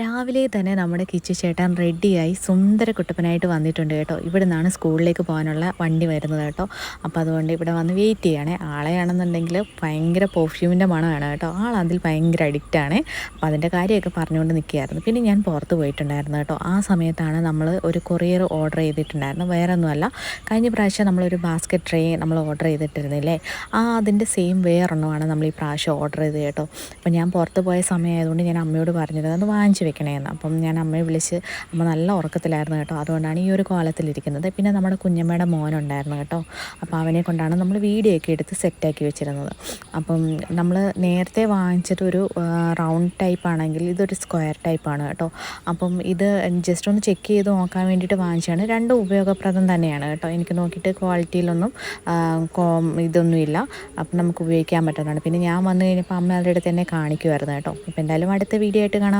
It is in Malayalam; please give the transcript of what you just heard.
രാവിലെ തന്നെ നമ്മുടെ കിച്ചു ചേട്ടൻ റെഡിയായി സുന്ദര കുട്ടപ്പനായിട്ട് വന്നിട്ടുണ്ട് കേട്ടോ. ഇവിടെ നിന്നാണ് സ്കൂളിലേക്ക് പോകാനുള്ള വണ്ടി വരുന്നത് കേട്ടോ. അപ്പോൾ അതുകൊണ്ട് ഇവിടെ വന്ന് വെയിറ്റ് ചെയ്യണേ. ആളെയാണെന്നുണ്ടെങ്കിൽ ഭയങ്കര പെർഫ്യൂമിന്റെ മണമാണ് കേട്ടോ. ആൾ അതിൽ ഭയങ്കര അഡിക്റ്റാണ് അപ്പോൾ അതിന്റെ കാര്യമൊക്കെ പറഞ്ഞുകൊണ്ട് നിൽക്കുകയായിരുന്നു. പിന്നെ ഞാൻ പുറത്ത് പോയിട്ടുണ്ടായിരുന്നു കേട്ടോ. ആ സമയത്താണ് നമ്മൾ ഒരു കൊറിയർ ഓർഡർ ചെയ്തിട്ടുണ്ടായിരുന്നു. വേറെ ഒന്നുമല്ല കഴിഞ്ഞ പ്രാവശ്യം നമ്മളൊരു ബാസ്ക്കറ്റ് ട്രേ നമ്മൾ ഓർഡർ ചെയ്തിട്ടിരുന്നില്ലേ? ആ അതിന്റെ സെയിം വേറൊന്നുമാണ് നമ്മൾ ഈ പ്രാവശ്യം ഓർഡർ ചെയ്ത് കേട്ടോ. അപ്പോൾ ഞാൻ പുറത്ത് പോയ സമയമായതുകൊണ്ട് ഞാൻ അമ്മയോട് പറഞ്ഞിരുന്നത് അത് വാങ്ങിച്ച് വെക്കണേന്ന് അപ്പം ഞാൻ അമ്മയെ വിളിച്ച് അമ്മ നല്ല ഉറക്കത്തിലായിരുന്നു കേട്ടോ. അതുകൊണ്ടാണ് ഈ ഒരു കോലത്തിലിരിക്കുന്നത്. പിന്നെ നമ്മുടെ കുഞ്ഞമ്മയുടെ മോനുണ്ടായിരുന്നു കേട്ടോ. അപ്പോൾ അവനെ കൊണ്ടാണ് നമ്മൾ വീഡിയോ ഒക്കെ എടുത്ത് സെറ്റാക്കി വെച്ചിരുന്നത്. അപ്പം നമ്മൾ നേരത്തെ വാങ്ങിച്ചിട്ടൊരു റൗണ്ട് ടൈപ്പ് ആണെങ്കിൽ ഇതൊരു സ്ക്വയർ ടൈപ്പാണ് കേട്ടോ. അപ്പം ഇത് ജസ്റ്റ് ഒന്ന് ചെക്ക് ചെയ്ത് നോക്കാൻ വേണ്ടിയിട്ട് വാങ്ങിച്ചാണ് രണ്ടും ഉപയോഗപ്രദം തന്നെയാണ് കേട്ടോ. എനിക്ക് നോക്കിയിട്ട് ക്വാളിറ്റിയിലൊന്നും ഇതൊന്നുമില്ല അപ്പം നമുക്ക് ഉപയോഗിക്കാൻ പറ്റുന്നതാണ്. പിന്നെ ഞാൻ വന്നു കഴിഞ്ഞപ്പോൾ അമ്മ അവരുടെ അടുത്ത് തന്നെ കാണിക്കുമായിരുന്നു കേട്ടോ. അപ്പോൾ എന്തായാലും അടുത്ത വീഡിയോ ആയിട്ട് കാണാം.